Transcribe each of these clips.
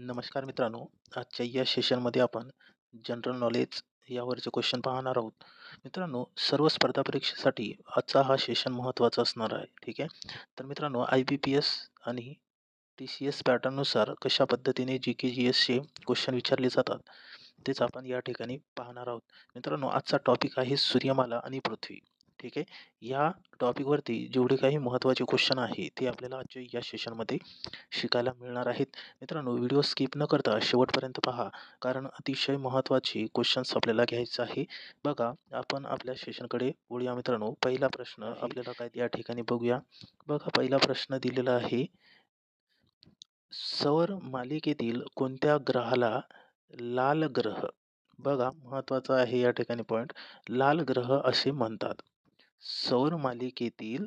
नमस्कार मित्रांनो, आजच्या या सेशनमध्ये आपण जनरल नॉलेज यावरचे क्वेश्चन पाहणार आहोत. मित्रांनो, सर्व स्पर्धा परीक्षेसाठी आजचा हा सेशन महत्त्वाचा असणार आहे. ठीक आहे. तर मित्रांनो, आय-बी-पी-एस आणि टी-सी-एस पॅटर्ननुसार कशा पद्धतीने जी-के, जी-एसचे क्वेश्चन विचारले जातात, तेच आपण या ठिकाणी पाहणार आहोत. मित्रांनो, आजचा टॉपिक आहे सूर्यमाला आणि पृथ्वी. ठीक आहे. या टॉपिकवरती जेवढे काही महत्त्वाचे क्वेश्चन आहे, ते आपल्याला आजच्या या सेशनमध्ये शिकायला मिळणार आहेत. मित्रांनो, व्हिडिओ स्किप न करता शेवटपर्यंत पहा, कारण अतिशय महत्त्वाचे क्वेश्चन्स आपल्याला घ्यायचं आहे. बघा, आपण आपल्या सेशनकडे वळूया मित्रांनो. पहिला प्रश्न आपल्याला काय या ठिकाणी बघूया. बघा, पहिला प्रश्न दिलेला आहे. सौर मालिकेतील कोणत्या ग्रहाला लाल ग्रह बघा, महत्त्वाचा आहे या ठिकाणी पॉइंट. लाल ग्रह असे म्हणतात. सौर मालिकेतील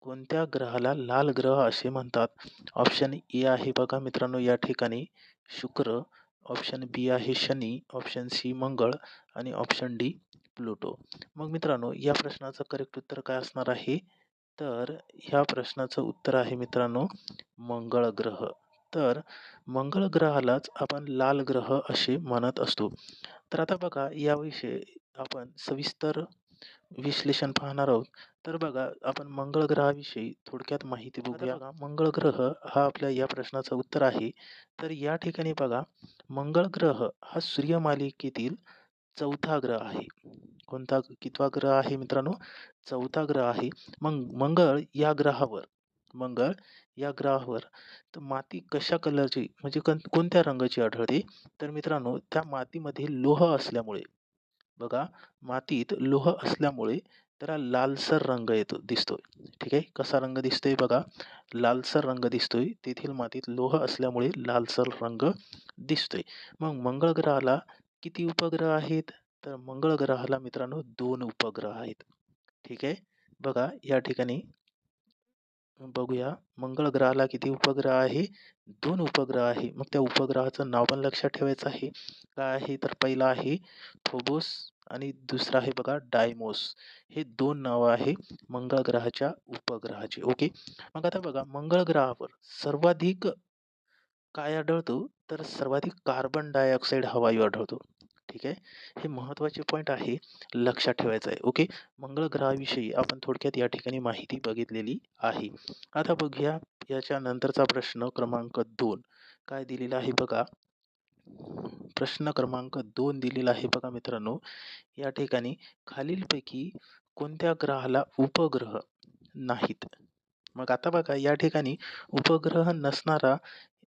कोणत्या ग्रहाला लाल ग्रह असे म्हणतात? ऑप्शन ए आहे बघा मित्रांनो या ठिकाणी शुक्र, ऑप्शन बी आहे शनी, ऑप्शन सी मंगळ आणि ऑप्शन डी प्लुटो. मग मित्रांनो, या प्रश्नाचं करेक्ट उत्तर काय असणार आहे? तर ह्या प्रश्नाचं उत्तर आहे मित्रांनो मंगळ ग्रह. तर मंगळ ग्रहालाच आपण लाल ग्रह असे म्हणत असतो. तर आता बघा, याविषयी आपण सविस्तर विश्लेषण पाहणार आहोत. तर बघा, आपण मंगळ ग्रहाविषयी थोडक्यात माहिती बघूया. बघा, मंगळ ग्रह हा आपल्या या प्रश्नाचं उत्तर आहे. तर या ठिकाणी बघा, मंगळ ग्रह हा सूर्यमालिकेतील चौथा ग्रह आहे. कोणता कितवा ग्रह आहे मित्रांनो? चौथा ग्रह आहे. मग मंगळ या ग्रहावर मंगळ या ग्रहावर तर माती कशा कलरची म्हणजे कोणत्या रंगाची आढळते? तर मित्रांनो, त्या मातीमध्ये लोह असल्यामुळे बघा, मातीत लोह असल्यामुळे त्याला लालसर रंग येतो दिसतोय. ठीक आहे. कसा रंग दिसतोय बघा, लालसर रंग दिसतोय. तेथील मातीत लोह असल्यामुळे लालसर रंग दिसतोय. मग मंगळ ग्रहाला किती उपग्रह आहेत? तर मंगळ ग्रहाला मित्रांनो दोन उपग्रह आहेत. ठीक आहे. बघा, या ठिकाणी बघूया मंगळ ग्रहाला किती उपग्रह आहे? दोन उपग्रह आहे. मग त्या उपग्रहाचं नाव पण लक्षात ठेवायचं आहे. काय आहे? तर पहिला आहे फोबोस आणि दुसरा आहे बघा डायमोस. हे दोन नावं आहे मंगळ ग्रहाच्या उपग्रहाचे ओके. मग आता बघा, मंगळ ग्रहावर सर्वाधिक काय आढळतो? तर सर्वाधिक कार्बन डायऑक्साईड हवायू आढळतो. ठीक आहे. हे महत्त्वाचे पॉईंट आहे, लक्षात ठेवायचं आहे. ओके. मंगळ ग्रहाविषयी आपण थोडक्यात या ठिकाणी माहिती बघितलेली आहे. आता बघूया याच्या नंतरचा प्रश्न क्रमांक दोन काय दिलेला आहे बघा. प्रश्न क्रमांक दोन दिलेला आहे बघा मित्रांनो. या ठिकाणी खालीलपैकी कोणत्या ग्रहाला उपग्रह नाहीत? मग आता बघा, या ठिकाणी उपग्रह नसणारा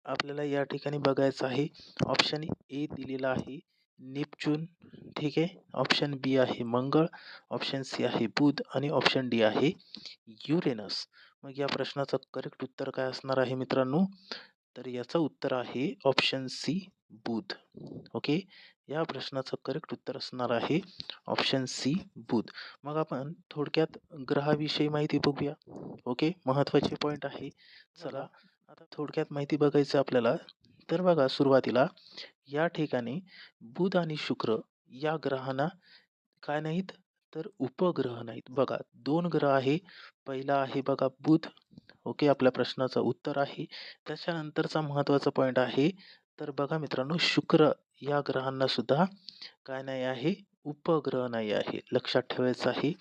आपल्याला या ठिकाणी बघायचा आहे. ऑप्शन ए दिलेला आहे नेपच्यून. ठीक आहे. ऑप्शन बी आहे मंगळ, ऑप्शन सी आहे बुध आणि ऑप्शन डी आहे युरेनस. मग या प्रश्नाचं करेक्ट उत्तर काय असणार आहे मित्रांनो? तर याचं उत्तर आहे ऑप्शन सी बुध. ओके. या प्रश्नाचं करेक्ट उत्तर असणार आहे ऑप्शन सी बुध. मग आपण थोडक्यात ग्रहाविषयी माहिती बघूया. ओके. महत्त्वाचे पॉइंट आहे. चला आता थोडक्यात माहिती बघायचं आपल्याला. तर बघा, सुरुवातीला या ठिकाणी बुध आणि शुक्र या ग्रहांना काय नाहीत? तर उपग्रह नाहीत. बघा, दोन ग्रह आहे. पहिला आहे बघा बुध. ओके. आपल्या प्रश्नाचं उत्तर आहे. त्याच्यानंतरचा महत्त्वाचा पॉईंट आहे. तर बघा मित्रांनो, शुक्र या ग्रहांना सुद्धा काय नाही आहे? उपग्रह नाही आहे. लक्षात ठेवायचं आहे.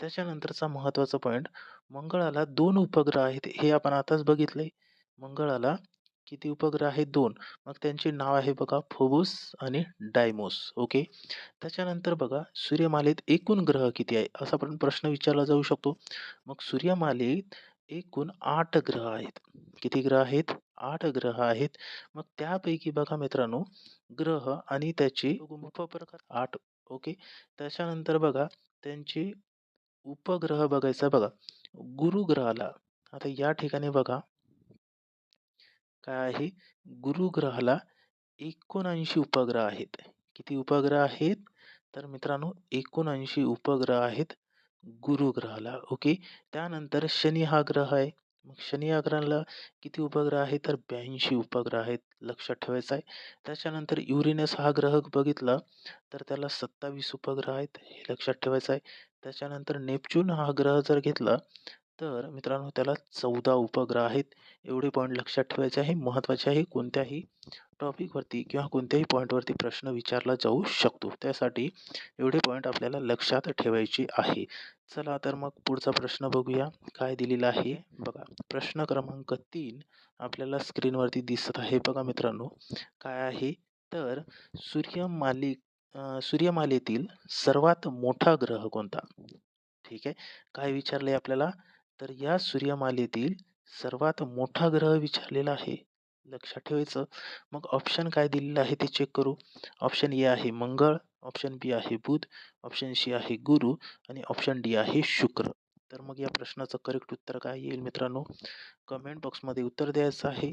त्याच्यानंतरचा महत्त्वाचा पॉईंट मंगळाला दोन उपग्रह आहेत. हे आपण आताच बघितले. मंगळाला किती उपग्रह आहेत? दोन. मग त्यांची नाव आहे बघा फोबोस आणि डायमोस. ओके. त्याच्यानंतर बघा, सूर्यमालेत एकूण ग्रह किती आहे? असा पण प्रश्न विचारला जाऊ शकतो. मग सूर्यमालेत एकूण आठ ग्रह आहेत. किती ग्रह आहेत? आठ ग्रह आहेत. मग त्यापैकी बघा मित्रांनो, ग्रह आणि त्याचे उपप्रकार आठ. ओके. त्याच्यानंतर बघा, त्यांचे उपग्रह बघायचा बघा. गुरुग्रहाला आता या ठिकाणी बघा काय आहे? गुरुग्रहाला एकोणऐंशी उपग्रह आहेत. किती उपग्रह आहेत? तर मित्रांनो एकोणऐंशी उपग्रह आहेत गुरुग्रहाला ओके. त्यानंतर शनी हा ग्रह आहे. मग शनी या ग्रहाला किती उपग्रह आहेत? तर ब्याऐंशी उपग्रह आहेत. लक्षात ठेवायचं आहे. त्याच्यानंतर युरेनस हा ग्रह बघितला तर त्याला सत्तावीस उपग्रह आहेत. हे लक्षात ठेवायचं आहे. त्याच्यानंतर नेपच्यून हा ग्रह जर घेतला तर मित्रांनो त्याला चौदा उपग्रह आहेत. एवढे पॉईंट लक्षात ठेवायचे आहे. महत्त्वाचे आहे. कोणत्याही टॉपिकवरती किंवा कोणत्याही पॉईंटवरती प्रश्न विचारला जाऊ शकतो. त्यासाठी एवढे पॉईंट आपल्याला लक्षात ठेवायचे आहे. चला तर मग पुढचा प्रश्न बघूया. काय दिलेला आहे? बघा प्रश्न क्रमांक तीन आपल्याला स्क्रीनवरती दिसत आहे. बघा मित्रांनो काय आहे? तर सूर्यमालिक सूर्यमालेतील सर्वात मोठा ग्रह कोणता? ठीक आहे. काय विचारले आपल्याला? तर या सूर्यमालेतील सर्वात मोठा ग्रह विचारलेला आहे. लक्षात ठेवायचं. मग ऑप्शन काय दिलेलं आहे ते चेक करू. ऑप्शन ए आहे मंगळ ऑप्शन बी आहे बुध ऑप्शन सी आहे गुरु आणि ऑप्शन डी आहे शुक्र. तर मग या प्रश्नाचं करेक्ट उत्तर काय येईल मित्रांनो? कमेंट बॉक्समध्ये उत्तर द्यायचं आहे.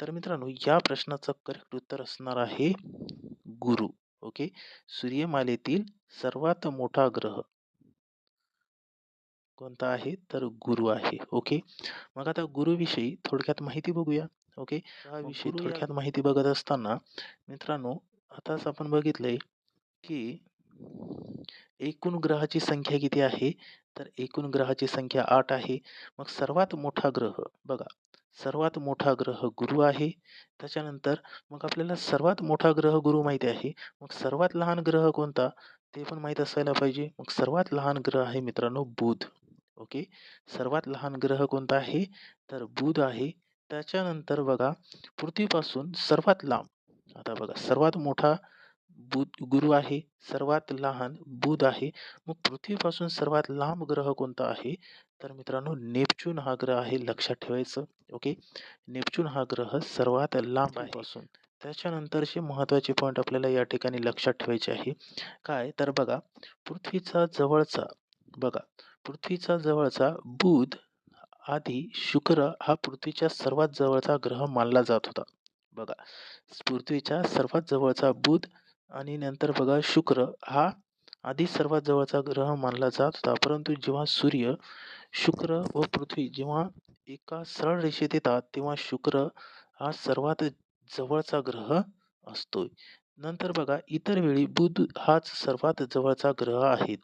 तर मित्रांनो या प्रश्नाचं करेक्ट उत्तर असणार आहे गुरु. ओके सूर्यमालेतील सर्वात मोठा ग्रह. कोणता आहे? तर गुरु आहे. ओके? मग आता गुरुविषयी थोडक्यात माहिती बघूया. ओके? हा विषयी थोडक्यात माहिती बघत असताना मित्रांनो आताच आपण बघितलंय की एकूण ग्रहाची संख्या किती आहे? तर एकूण ग्रहाची संख्या आठ आहे. मग सर्वात मोठा ग्रह बघा सर्वात मोठा ग्रह गुरु आहे. त्याच्यानंतर मग आपल्याला सर्वात मोठा ग्रह गुरु माहिती आहे. मग सर्वात लहान ग्रह कोणता? ते पण माहीत असायला पाहिजे. मग सर्वात लहान ग्रह आहे मित्रांनो बुध. ओके? सर्वात लहान ग्रह कोणता आहे? तर बुध आहे. त्याच्यानंतर बघा पृथ्वीपासून सर्वात लांब आता बघा सर्वात मोठा बुध गुरु आहे सर्वात लहान बुध आहे. मग पृथ्वीपासून सर्वात लांब ग्रह कोणता आहे? तर मित्रांनो नेपच्यून हा ग्रह आहे लक्षात ठेवायचं ओके? नेपच्यून हा ग्रह सर्वात लांब आहे. पासून त्याच्यानंतरचे महत्त्वाचे पॉईंट आपल्याला या ठिकाणी लक्षात ठेवायचे आहे. काय? तर बघा पृथ्वीचा जवळचा बघा पृथ्वीचा जवळचा बुध आधी शुक्र हा पृथ्वीच्या सर्वात जवळचा ग्रह मानला जात होता. बघा पृथ्वीच्या सर्वात जवळचा बुध आणि नंतर बघा शुक्र हा आधी सर्वात जवळचा ग्रह मानला जात होता. परंतु जेव्हा सूर्य शुक्र व पृथ्वी जेव्हा एका सरळ रेषेत येतात तेव्हा शुक्र हा सर्वात जवळचा ग्रह असतो नंतर बघा इतर वेळी बुध हाच सर्वात जवळचा ग्रह आहे.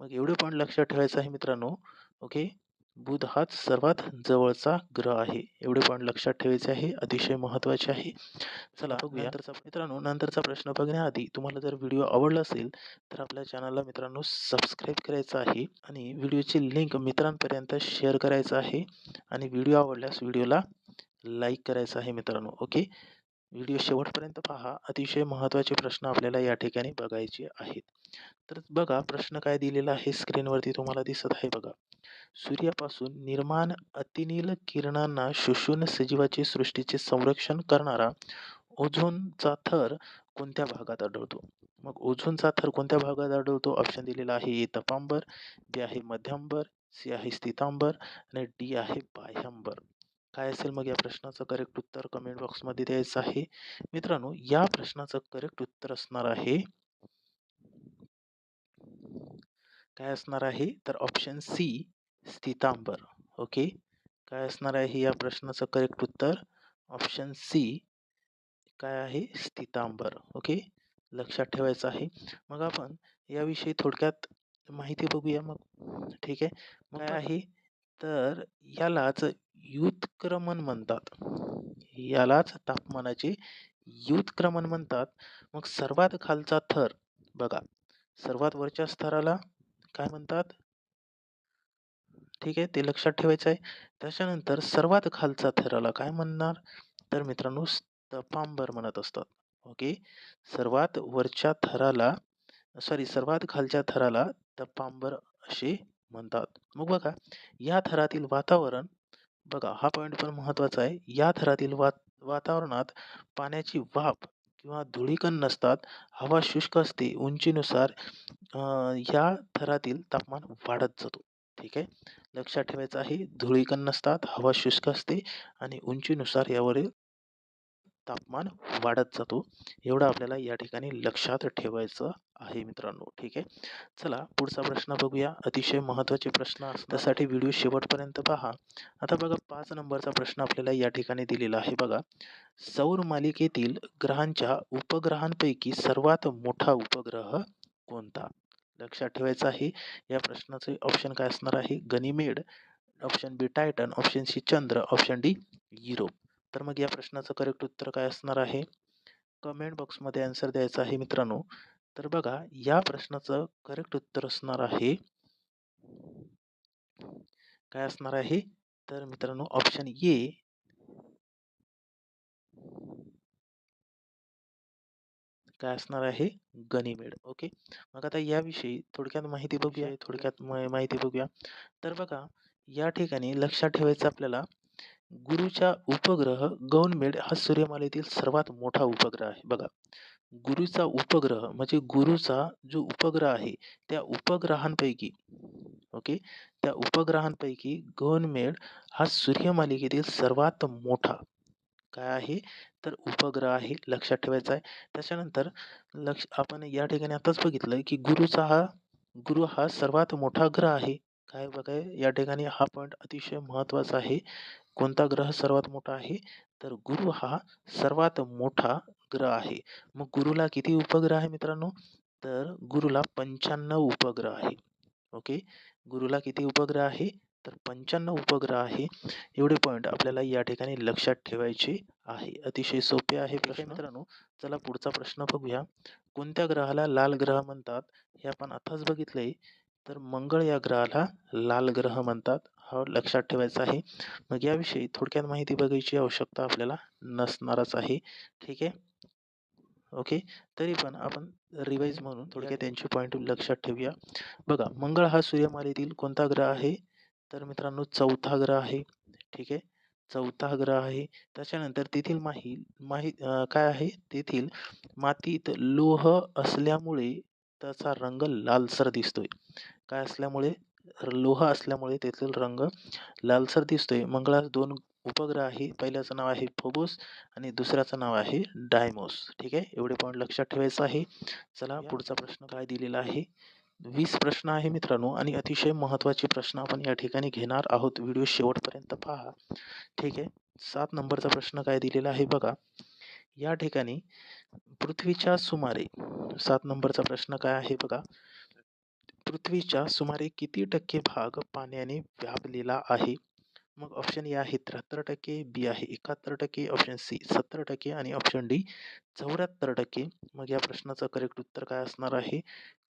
मग एवढं पण लक्षात ठेवायचं आहे मित्रांनो ओके? बुध हाच सर्वात जवळचा ग्रह आहे. एवढे पण लक्षात ठेवायचे आहे अतिशय महत्त्वाचे आहे. चला बघूया. नंतरचा मित्रांनो नंतरचा प्रश्न बघण्याआधी तुम्हाला जर व्हिडिओ आवडला असेल तर आपल्या चॅनलला मित्रांनो सबस्क्राईब करायचं आहे आणि व्हिडिओची लिंक मित्रांपर्यंत शेअर करायचं आहे आणि व्हिडिओ आवडल्यास व्हिडिओला लाईक करायचं आहे मित्रांनो ओके? व्हिडिओ शेवटपर्यंत पहा. अतिशय महत्त्वाचे प्रश्न आपल्याला या ठिकाणी बघायचे आहेत. तर बघा प्रश्न काय दिलेला आहे स्क्रीनवरती तुम्हाला दिसत आहे बघा. सूर्यापासून निर्माण अतिनील किरणांना शोषून सजीवाची सृष्टीचे संरक्षण करणारा ओझोनचा थर कोणत्या भागात आढळतो? मग ओझोनचा थर कोणत्या भागात आढळतो? ऑप्शन दिलेला आहे ए तपांबर बी आहे मध्यांबर सी आहे स्थितांबर आणि डी आहे बाह्यंबर. काय असेल मग या प्रश्नाचं करेक्ट उत्तर कमेंट बॉक्समध्ये द्यायचं आहे. मित्रांनो या प्रश्नाचं करेक्ट उत्तर असणार आहे. काय असणार आहे? तर ऑप्शन सी स्थितांबर. ओके काय असणार आहे या प्रश्नाचं करेक्ट उत्तर? ऑप्शन सी काय आहे? स्थितांबर. ओके लक्षात ठेवायचं आहे. मग आपण याविषयी थोडक्यात माहिती बघूया मग. ठीक आहे? मग काय आहे? तर यालाच युतक्रमण म्हणतात. यालाच तापमानाचे युतक्रमण म्हणतात. मग सर्वात खालचा थर बघा. सर्वात वरच्या स्तराला काय म्हणतात? ठीक आहे ते लक्षात ठेवायचं आहे. त्याच्यानंतर सर्वात खालचा थराला काय म्हणणार? तर मित्रांनो स्तपांबर म्हणत असतात. ओके? सर्वात वरच्या थराला सॉरी सर्वात खालच्या थराला तपांबर असे म्हणतात. मग बघा या थरातील वातावरण बघा हा पॉईंट पण महत्त्वाचा आहे. या थरातील वात वातावरणात पाण्याची वाफ किंवा धुळीकण नसतात. हवा शुष्क असते. उंचीनुसार या थरातील तापमान वाढत जातो. ठीक आहे? लक्षात ठेवायचं आहे धुळीकण नसतात. हवा शुष्क असते आणि उंचीनुसार यावरील तापमान वाढत जातो. एवढं आपल्याला या ठिकाणी लक्षात ठेवायचं आहे मित्रांनो. ठीक आहे? चला पुढचा प्रश्न बघूया. अतिशय महत्त्वाचे प्रश्न त्यासाठी व्हिडिओ शेवटपर्यंत पहा. आता बघा पाच नंबरचा प्रश्न आपल्याला या ठिकाणी दिलेला आहे बघा. सौर मालिकेतील ग्रहांच्या उपग्रहांपैकी सर्वात मोठा उपग्रह कोणता? लक्षात ठेवायचं आहे. या प्रश्नाचे ऑप्शन काय असणार आहे? Ganymede option B Titan option C चंद्र ऑप्शन डी युरोप. तर मग या प्रश्नाचं करेक्ट उत्तर काय असणार आहे? कमेंट बॉक्समध्ये आन्सर द्यायचा आहे मित्रांनो. तर बघा या प्रश्नाचं करेक्ट उत्तर असणार आहे. काय असणार आहे? तर मित्रांनो ऑप्शन ए काय असणार आहे? गनिमेड ओके मग आता याविषयी थोडक्यात माहिती बघूया थोडक्यात माहिती बघूया. तर बघा या ठिकाणी लक्षात ठेवायचं आपल्याला गुरुचा उपग्रह गौनमेड हा सूर्यमालेतील सर्वात मोठा उपग्रह आहे. बघा गुरुचा उपग्रह म्हणजे गुरुचा जो उपग्रह आहे त्या उपग्रहांपैकी ओके त्या उपग्रहांपैकी गौनमेड हा सूर्यमालिकेतील सर्वात मोठा. काय आहे? तर उपग्रह आहे लक्षात ठेवायचा आहे. त्याच्यानंतर लक्ष आपण या ठिकाणी आताच बघितलं की गुरुचा हा गुरु हा सर्वात मोठा ग्रह आहे. काय बघाय या ठिकाणी हा पॉईंट अतिशय महत्त्वाचा आहे. कोणता ग्रह सर्वात मोठा आहे? तर गुरु हा सर्वात मोठा ग्रह आहे. मग गुरुला किती उपग्रह आहे मित्रांनो? तर गुरुला पंच्याण्णव उपग्रह आहे. ओके? गुरुला किती उपग्रह आहे? तर पंच्याण्णव उपग्रह आहे. एवढे पॉईंट आपल्याला या ठिकाणी लक्षात ठेवायचे आहे. अतिशय सोपे आहे प्रश्न. मित्रांनो चला पुढचा प्रश्न बघूया. कोणत्या ग्रहाला लाल ग्रह म्हणतात? हे आपण आताच बघितलंय. तर मंगळ या ग्रहाला लाल ग्रह म्हणतात. हा लक्षात ठेवायचा आहे. मग याविषयी थोडक्यात माहिती बघायची आवश्यकता आपल्याला नसणारच आहे. ठीक आहे? ओके? तरी पण आपण रिवाईज म्हणून थोडक्यात त्यांचे पॉईंट लक्षात ठेवूया. बघा मंगळ हा सूर्यमालेतील कोणता ग्रह आहे? तर मित्रांनो चौथा ग्रह आहे. ठीक आहे? चौथा ग्रह आहे. त्याच्यानंतर तेथील माही माही काय आहे? तेथील मातीत लोह असल्यामुळे त्याचा रंग लालसर दिसतोय. काय असल्यामुळे? लोह असल्यामुळे तेथील रंग लालसर दिसतोय. मंगळास दोन उपग्रह आहे पहिल्याचं नाव आहे फोबोस आणि दुसऱ्याचं नाव आहे डायमोस. ठीक आहे? एवढे पॉईंट लक्षात ठेवायचं आहे. चला पुढचा प्रश्न काय दिलेला आहे? वीस प्रश्न आहे मित्रांनो आणि अतिशय महत्त्वाचे प्रश्न आपण या ठिकाणी घेणार आहोत. व्हिडिओ शेवटपर्यंत पहा. ठीक आहे? सात नंबरचा प्रश्न काय दिलेला आहे बघा. या ठिकाणी पृथ्वीच्या सुमारे सात नंबरचा प्रश्न काय आहे बघा. पृथ्वीच्या सुमारे किती टक्के भाग पाण्याने व्यापलेला आहे? मग ऑप्शन ए आहे त्र्याहत्तर टक्के बी आहे एकाहत्तर टक्के ऑप्शन सी सत्तर टक्के आणि ऑप्शन डी चौऱ्याहत्तर टक्के. मग या प्रश्नाचं करेक्ट उत्तर काय असणार आहे?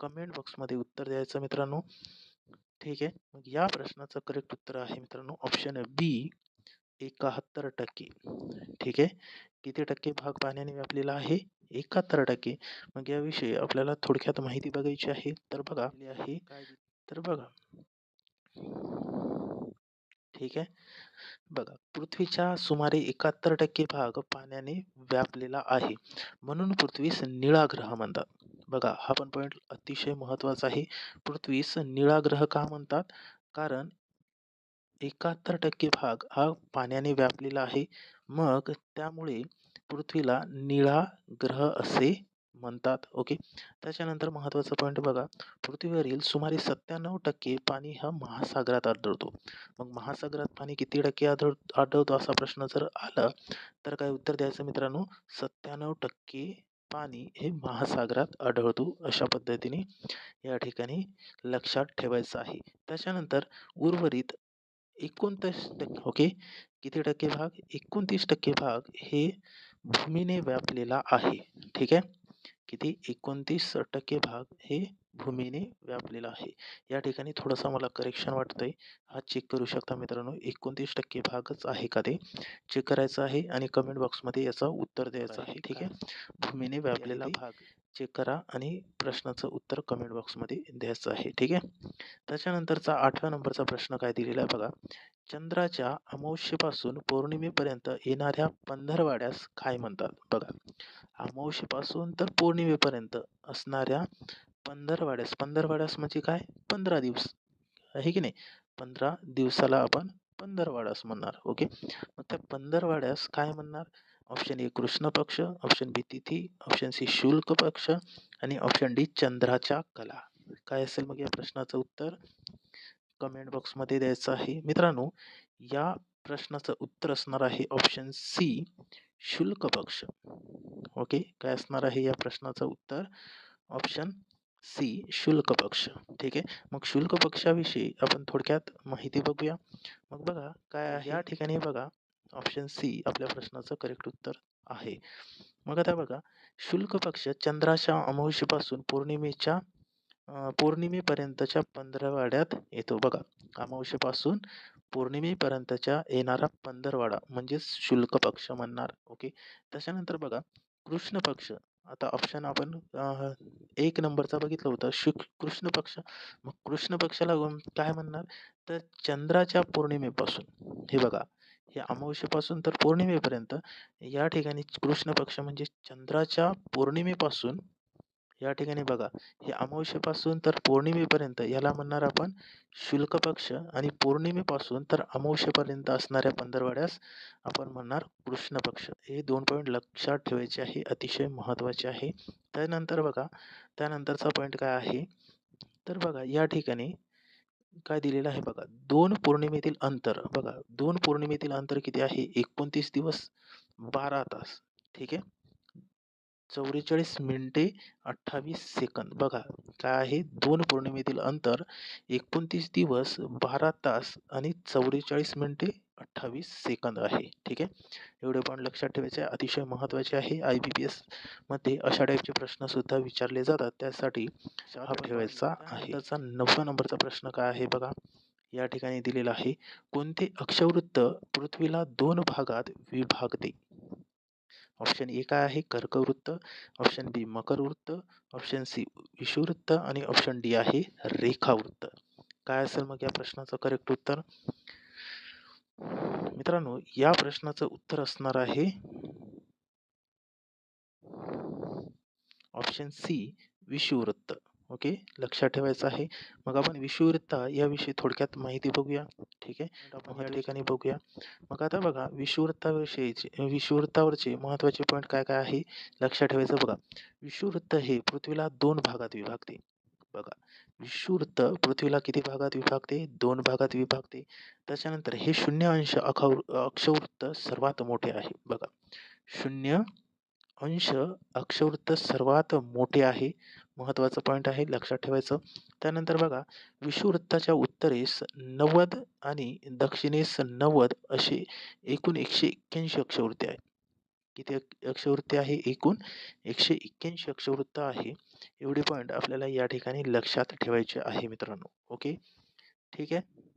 कमेंट बॉक्समध्ये उत्तर द्यायचं मित्रांनो. ठीक आहे? मग या प्रश्नाचं करेक्ट उत्तर आहे मित्रांनो ऑप्शन बी एकाहत्तर टक्के. ठीक आहे? किती टक्के भाग पाण्याने व्यापलेला आहे? एकाहत्तर टक्के. मग याविषयी आपल्याला थोडक्यात माहिती बघायची आहे. तर बघा. आहे. तर बघा. ठीक आहे. बघा. पृथ्वीच्या सुमारे एकाहत्तर टक्के भाग पाण्याने व्यापलेला आहे. म्हणून पृथ्वीस निळा ग्रह म्हणतात. बघा हा पण पॉईंट अतिशय महत्त्वाचा आहे. पृथ्वीस निळा ग्रह का म्हणतात? कारण एकाहत्तर टक्के भाग हा पाण्याने व्यापलेला आहे. मग त्यामुळे पृथ्वीला निळा ग्रह असे म्हणतात. ओके त्याच्यानंतर महत्त्वाचा पॉईंट बघा. पृथ्वीवरील सुमारे सत्त्याण्णव टक्के पाणी हा महासागरात आढळतो. मग महासागरात पाणी किती टक्के आढळ आढळतो असा प्रश्न जर आला तर काय उत्तर द्यायचं मित्रांनो? सत्त्याण्णव टक्के पाणी हे महासागरात आढळतो अशा पद्धतीने या ठिकाणी लक्षात ठेवायचं आहे. त्याच्यानंतर उर्वरित एकोणतीस टक्के ओके किती टक्के भाग? एकोणतीस टक्के भाग हे भूमीने व्यापलेला आहे. ठीक आहे? किती? एकोणतीस टक्के भाग हे भूमीने व्यापलेला आहे. या ठिकाणी थोडंसं मला करेक्शन वाटतंय. हा चेक करू शकता मित्रांनो. एकोणतीस टक्के भागच आहे का ते? चेक करायचं आहे आणि कमेंट बॉक्समध्ये याचं उत्तर द्यायचं आहे ठीक आहे? भूमीने व्यापलेला भाग. चेक करा आणि प्रश्नाचं उत्तर कमेंट बॉक्समध्ये द्यायचं आहे ठीक आहे? त्याच्यानंतरचा आठव्या नंबरचा प्रश्न काय दिलेला आहे बघा. चंद्राच्या अमावस्येपासून पौर्णिमेपर्यंत येणाऱ्या पंधरवाड्यास काय म्हणतात? बघा. अमावस्येपासून तर पौर्णिमेपर्यंत असणाऱ्या पंधरवाड्यास पंधरवाड्यास म्हणजे काय? पंधरा दिवस. आहे की नाही? पंधरा दिवसाला आपण पंधरवाड्यास म्हणणार ओके? मग त्या पंधरवाड्यास काय म्हणणार? ऑप्शन ए कृष्ण पक्ष ऑप्शन बी तिथी ऑप्शन सी शुल्क पक्ष आणि ऑप्शन डी चंद्राच्या कला काय असेल मग या प्रश्नाचं उत्तर? कमेंट बॉक्समध्ये द्यायचं आहे. मित्रांनो या प्रश्नाचं उत्तर असणार आहे ऑप्शन सी शुल्क पक्ष ओके काय असणार आहे या प्रश्नाचं उत्तर? ऑप्शन सी शुल्क पक्ष ठीक आहे? मग शुल्क पक्षाविषयी आपण थोडक्यात माहिती बघूया. मग बघा काय या ठिकाणी बघा ऑप्शन सी आपल्या प्रश्नाचं करेक्ट उत्तर आहे मग आता बघा शुल्क पक्ष चंद्राच्या अमावशीपासून पौर्णिमेच्या पौर्णिमेपर्यंतच्या पंधरवाड्यात येतो बघा. अमावस्येपासून पौर्णिमेपर्यंतच्या येणारा पंधरवाडा म्हणजेच शुल्क पक्ष म्हणणार. ओके. त्याच्यानंतर बघा कृष्ण पक्ष. आता ऑप्शन आपण एक नंबरचा बघितलं होतं शुक कृष्ण पक्ष. मग कृष्ण पक्षाला काय म्हणणार? तर चंद्राच्या पौर्णिमेपासून हे बघा, हे अमावस्येपासून तर पौर्णिमेपर्यंत या ठिकाणी कृष्ण पक्ष म्हणजे चंद्राच्या पौर्णिमेपासून या ठिकाणी बघा, हे अमावस्येपासून तर पौर्णिमेपर्यंत याला म्हणणार आपण शुल्क पक्ष आणि पौर्णिमेपासून तर अमावस्येपर्यंत असणाऱ्या पंधरवड्यास आपण म्हणणार कृष्ण पक्ष. हे दोन पॉईंट लक्षात ठेवायचे आहे. अतिशय महत्त्वाचे आहे. त्यानंतर बघा, त्यानंतरचा पॉईंट काय आहे? तर बघा या ठिकाणी काय दिलेलं आहे बघा, दोन पौर्णिमेतील अंतर बघा, दोन पौर्णिमेतील अंतर किती आहे? 29 दिवस 12 तास. ठीक आहे. 44 मिनिटे 28 सेकंद. बघा काय आहे? दोन पौर्णिमेतील अंतर 29 दिवस 12 तास आणि 44 मिनिटे 28 सेकंद आहे. ठीक आहे. एवढे पॉइंट लक्षात ठेवायचे आहे. अतिशय महत्त्वाचे आहे. आय-बी-पी-एसमध्ये अशा टाईपचे प्रश्नसुद्धा विचारले जातात. त्यासाठी हा ठेवायचा आहे. त्याचा 9व्या नंबरचा प्रश्न काय आहे बघा. या ठिकाणी दिलेला आहे. कोणते अक्षवृत्त पृथ्वीला 2 भागात विभागते? ऑप्शन ए काय आहे? कर्कवृत्त, ऑप्शन बी मकरवृत्त, ऑप्शन सी विषुववृत्त आणि ऑप्शन डी आहे रेखावृत्त. काय असेल मग या प्रश्नाचं करेक्ट उत्तर? मित्रांनो, या प्रश्नाचं उत्तर असणार आहे ऑप्शन सी विषुववृत्त. ओके. लक्षात ठेवायचं आहे. मग आपण विषुववृत्त याविषयी थोडक्यात माहिती बघूया. ठीक आहे. आपण या ठिकाणी बघूया. मग आता बघा विषुववृत्ताविषयीचे विषुववृत्तावरचे महत्त्वाचे पॉइंट काय-काय आहे? लक्षात ठेवायचं बघा. विषुववृत्त हे पृथ्वीला 2 भागात विभागते. बघा, विषुववृत्त पृथ्वीला किती भागात विभागते? दोन भागात विभागते. त्याच्यानंतर हे शून्य अंश अखव अक्षवृत्त सर्वात मोठे आहे. बघा, शून्य अंश अक्षवृत्त सर्वात मोठे आहे. महत्त्वाचं पॉईंट आहे. लक्षात ठेवायचं. त्यानंतर बघा, विषुववृत्ताच्या उत्तरेस 90 आणि दक्षिणेस 90 असे एकूण एकशे एक्क्याऐंशी अक्षवृत्ती आहे किती अक्षवृत्ती आहे? एकूण 181 अक्षवृत्त आहे. एवढे पॉईंट आपल्याला या ठिकाणी लक्षात ठेवायचे आहे मित्रांनो. ओके. ठीक आहे.